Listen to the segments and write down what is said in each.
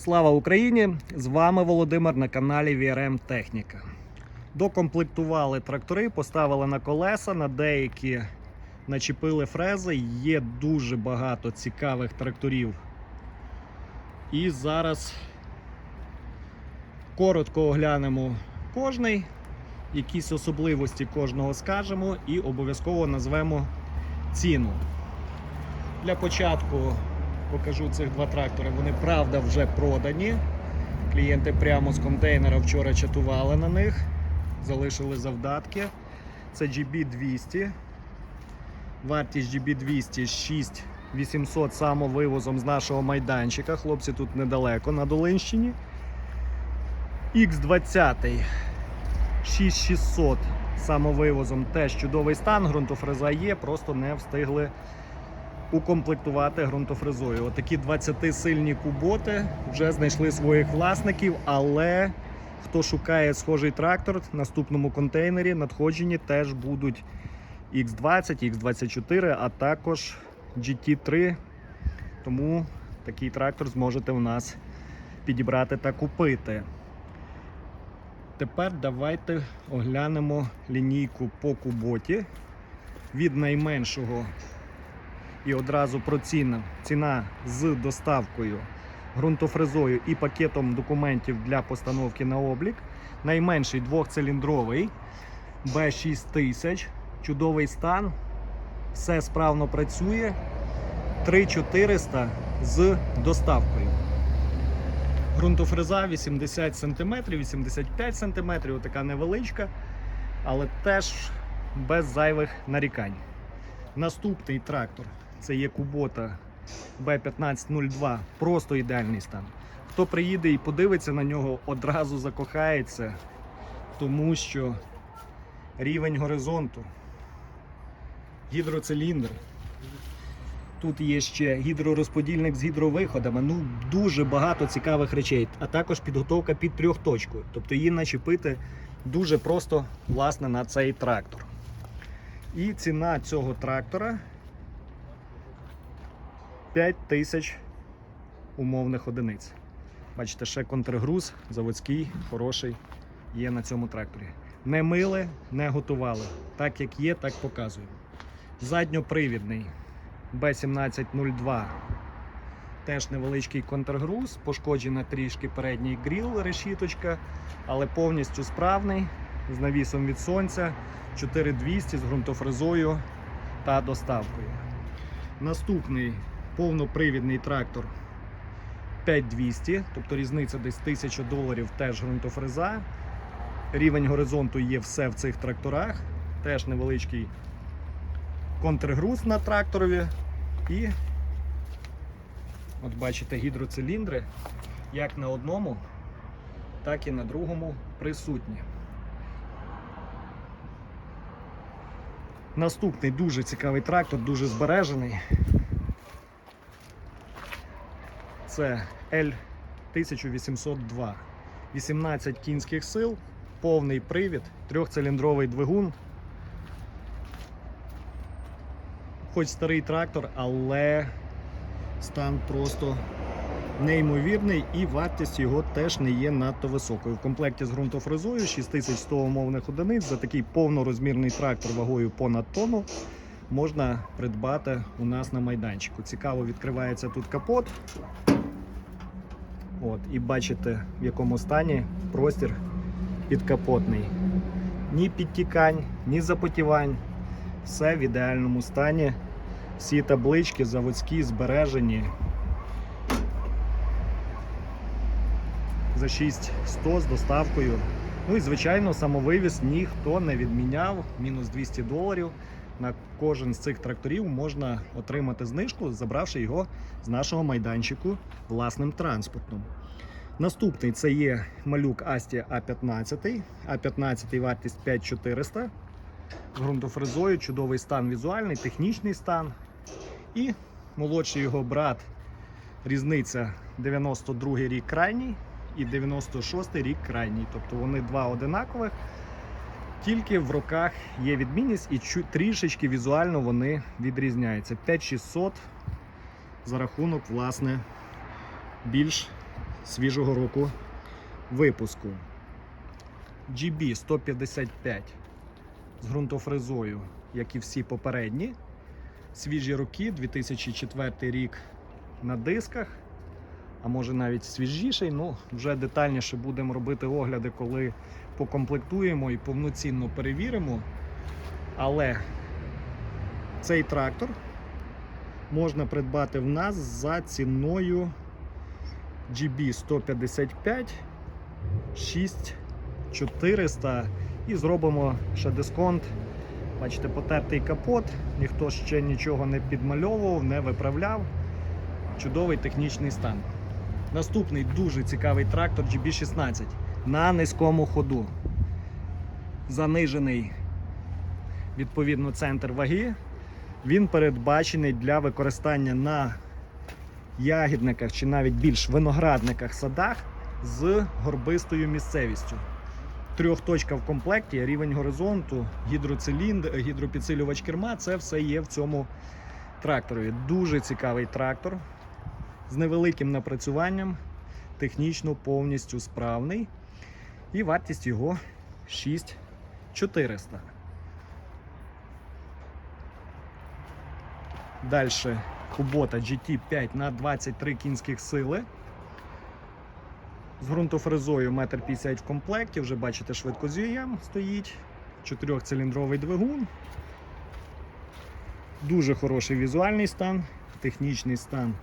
Слава Україні! З вами Володимир на каналі VRM Техніка. Докомплектували трактори, поставили на колеса, на деякі начепили фрези. Є дуже багато цікавих тракторів. І зараз коротко оглянемо кожний, якісь особливості кожного скажемо і обов'язково назвемо ціну. Для початку покажу цих два трактори. Вони правда вже продані. Клієнти прямо з контейнера вчора чатували на них, залишили завдатки. Це GB200. Вартість GB200 6800 самовивозом з нашого майданчика. Хлопці тут недалеко на Долинщині. X20 6600 самовивозом теж чудовий стан. Ґрунтофреза є, просто не встигли укомплектувати ґрунтофрезою. Отакі 20-сильні куботи вже знайшли своїх власників, але хто шукає схожий трактор, в наступному контейнері надходжені теж будуть X20, X24, а також GT3. Тому такий трактор зможете у нас підібрати та купити. Тепер давайте оглянемо лінійку по куботі від найменшого і одразу про ціну. Ціна з доставкою, ґрунтофрезою і пакетом документів для постановки на облік. Найменший двохциліндровий B6000, чудовий стан, все справно працює. 3400 з доставкою. Ґрунтофреза 80 см, 85 см, отака невеличка, але теж без зайвих нарікань. Наступний трактор це є Кубота B1502, просто ідеальний стан. Хто приїде і подивиться на нього, одразу закохається, тому що рівень горизонту, гідроциліндр. Тут є ще гідророзподільник з гідровиходами. Ну, дуже багато цікавих речей, а також підготовка під трьохточкою. Тобто її начепити дуже просто власне на цей трактор. І ціна цього трактора 5 тисяч умовних одиниць. Бачите, ще контргруз заводський, хороший є на цьому тракторі. Не мили, не готували. Так як є, так показуємо. Задньопривідний B1702. Теж невеличкий контргруз, пошкоджена трішки передній гріл, решіточка, але повністю справний, з навісом від сонця, 4200 з ґрунтофрезою та доставкою. Наступний повнопривідний трактор 5200, тобто різниця десь 1000 доларів, теж ґрунтофреза. Рівень горизонту є все в цих тракторах. Теж невеличкий контргруз на тракторові. І от бачите гідроциліндри як на одному, так і на другому присутні. Наступний дуже цікавий трактор, дуже збережений. Це L1802. 18 кінських сил, повний привід, трьохциліндровий двигун. Хоч старий трактор, але стан просто неймовірний і вартість його теж не є надто високою. В комплекті з ґрунтофрезою 6100 умовних одиниць за такий повнорозмірний трактор вагою понад тонну можна придбати у нас на майданчику. Цікаво, відкривається тут капот. От, і бачите, в якому стані простір підкапотний. Ні підтікань, ні запотівань. Все в ідеальному стані. Всі таблички заводські збережені. За 6100 з доставкою. Ну і звичайно, самовивіз ніхто не відміняв. Мінус 200 доларів. На кожен з цих тракторів можна отримати знижку, забравши його з нашого майданчику власним транспортом. Наступний це є малюк Astia A15. A15 вартість 5400. З ґрунтофрезою, чудовий стан візуальний, технічний стан. І молодший його брат, різниця 92 рік крайній і 96 рік крайній. Тобто вони два одинакових. Тільки в роках є відмінність і трішечки візуально вони відрізняються. 5600 за рахунок, власне, більш свіжого року випуску. GB 155 з ґрунтофрезою, як і всі попередні. Свіжі роки, 2004 рік на дисках, а може навіть свіжіший. Ну, вже детальніше будемо робити огляди, коли покомплектуємо і повноцінно перевіримо. Але цей трактор можна придбати в нас за ціною GB 155 6400 і зробимо ще дисконт. Бачите, потертий капот, ніхто ще нічого не підмальовував, не виправляв. Чудовий технічний стан. Наступний дуже цікавий трактор GB16 на низькому ходу. Занижений відповідно центр ваги. Він передбачений для використання на ягідниках чи навіть більш виноградниках садах з горбистою місцевістю. Трьохточка в комплекті, рівень горизонту, гідроциліндр, гідропідсилювач керма це все є в цьому тракторі. Дуже цікавий трактор з невеликим напрацюванням, технічно повністю справний. І вартість його 6400. Далі Kubota GT5 на 23 кінських сили. З ґрунтофрезою 1,50 м в комплекті. Вже бачите, швидкозієм стоїть. Чотирьохциліндровий двигун. Дуже хороший візуальний стан, технічний стан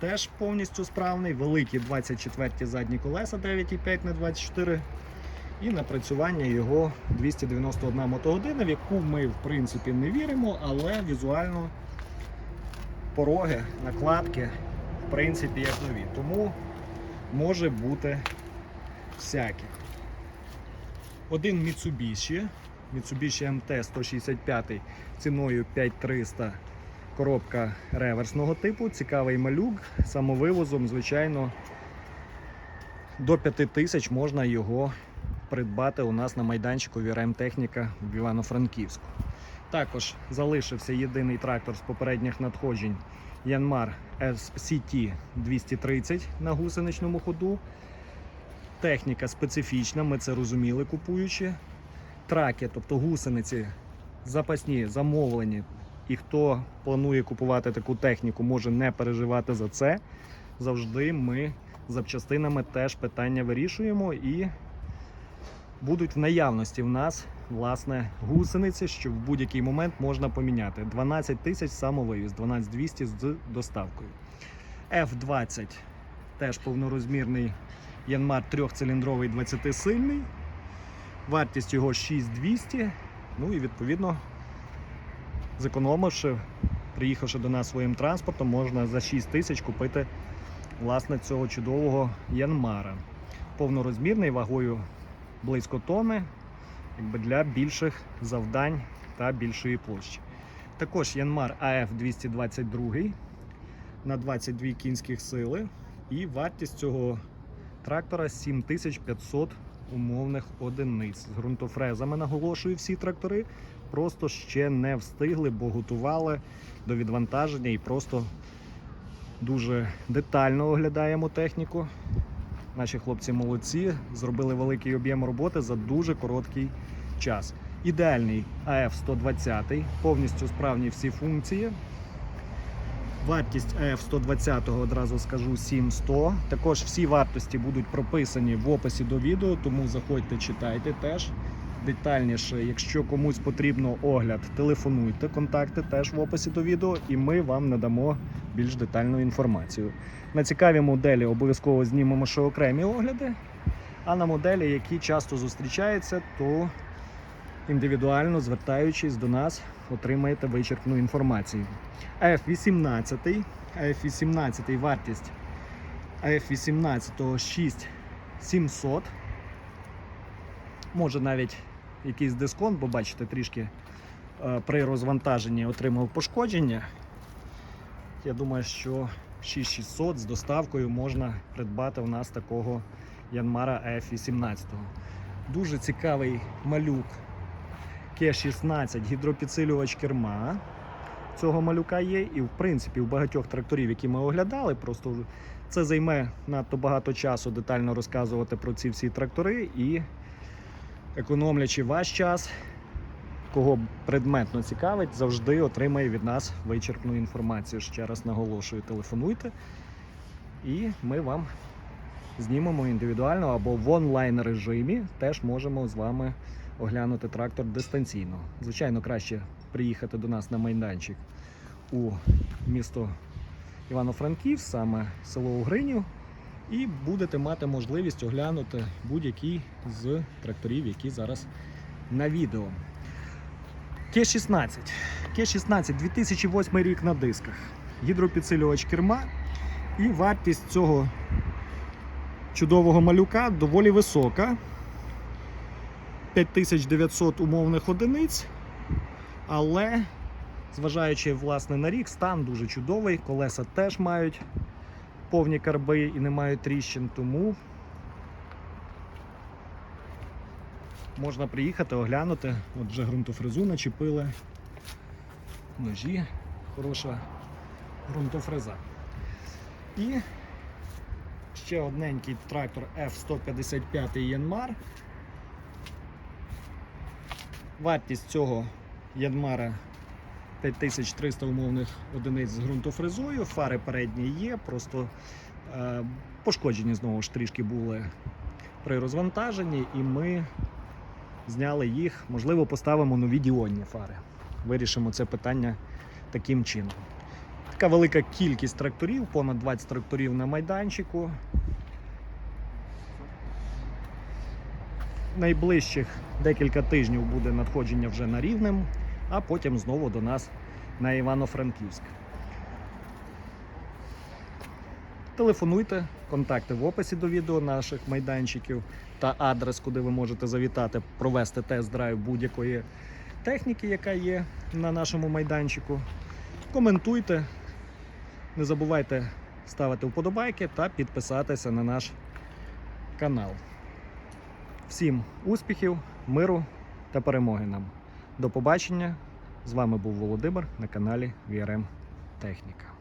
теж повністю справний. Великі 24 задні колеса 9,5 на 24 і напрацювання його 291 мотогодина, в яку ми в принципі не віримо, але візуально пороги, накладки, в принципі, як нові. Тому може бути всяке. Один Mitsubishi, Mitsubishi MT 165 ціною 5300 коробка реверсного типу, цікавий малюк, самовивозом, звичайно, до 5000 можна його придбати у нас на майданчику VRM Техніка в Івано-Франківську. Також залишився єдиний трактор з попередніх надходжень Yanmar SCT 230 на гусеничному ходу. Техніка специфічна, ми це розуміли купуючи. Траки, тобто гусениці запасні, замовлені. І хто планує купувати таку техніку, може не переживати за це. Завжди ми запчастинами теж питання вирішуємо і будуть в наявності в нас власне гусениці, що в будь-який момент можна поміняти. 12 тисяч самовивіз, 12200 з доставкою. F20 теж повнорозмірний Янмар трьохциліндровий 20-сильний. Вартість його 6200. Ну і відповідно, зекономивши, приїхавши до нас своїм транспортом, можна за 6 тисяч купити власне цього чудового Янмара. Повнорозмірний вагою близько тони якби для більших завдань та більшої площі. Також Yanmar AF 222 на 22 кінських сили. І вартість цього трактора 7500 умовних одиниць. З ґрунтофрезами наголошую всі трактори. Просто ще не встигли, бо готували до відвантаження і просто дуже детально оглядаємо техніку. Наші хлопці молодці, зробили великий об'єм роботи за дуже короткий час. Ідеальний АФ 120, повністю справні всі функції. Вартість АФ 120 одразу скажу 7100. Також всі вартості будуть прописані в описі до відео, тому заходьте, читайте теж детальніше. Якщо комусь потрібно огляд, телефонуйте, контакти теж в описі до відео, і ми вам надамо більш детальну інформацію. На цікаві моделі обов'язково знімемо ще окремі огляди. А на моделі, які часто зустрічаються, то індивідуально звертаючись до нас, отримаєте вичерпну інформацію. AF18, AF18 вартість AF18 6700. Може навіть якийсь дисконт, бо бачите, трішки е, при розвантаженні отримав пошкодження. Я думаю, що 6600 з доставкою можна придбати у нас такого Янмара F18. Дуже цікавий малюк К16 гідропідсилювач керма. Цього малюка є, і в принципі у багатьох тракторів, які ми оглядали, просто Це займе надто багато часу детально розказувати про ці всі трактори і економлячи ваш час, кого предметно цікавить, завжди отримає від нас вичерпну інформацію. Ще раз наголошую, телефонуйте, і ми вам знімемо індивідуально або в онлайн режимі. Теж можемо з вами оглянути трактор дистанційно. Звичайно, краще приїхати до нас на майданчик у місто Івано-Франківськ, саме село Угринів, і будете мати можливість оглянути будь-який з тракторів, які зараз на відео. К-16. К-16 2008 рік на дисках. Гідропідсилювач керма. І вартість цього чудового малюка доволі висока. 5900 умовних одиниць. Але, зважаючи власне на рік, стан дуже чудовий. Колеса теж мають повні карби і не мають тріщин, тому можна приїхати, оглянути. От вже ґрунтофрезу начепили. Ножі, хороша ґрунтофреза. І ще одненький трактор F155 Янмар. Вартість цього Янмара 5300 умовних одиниць з ґрунтофрезою. Фари передні є, просто е, пошкоджені знову ж трішки були при розвантаженні, і ми зняли їх. Можливо, поставимо нові діонні фари. Вирішимо це питання таким чином. Така велика кількість тракторів, понад 20 тракторів на майданчику. Найближчих декілька тижнів буде надходження вже на рівнем, а потім знову до нас на Івано-Франківськ. Телефонуйте, контакти в описі до відео наших майданчиків та адрес, куди ви можете завітати, провести тест-драйв будь-якої техніки, яка є на нашому майданчику. Коментуйте, не забувайте ставити вподобайки та підписатися на наш канал. Всім успіхів, миру та перемоги нам. До побачення! З вами був Володимир на каналі VRM Техніка.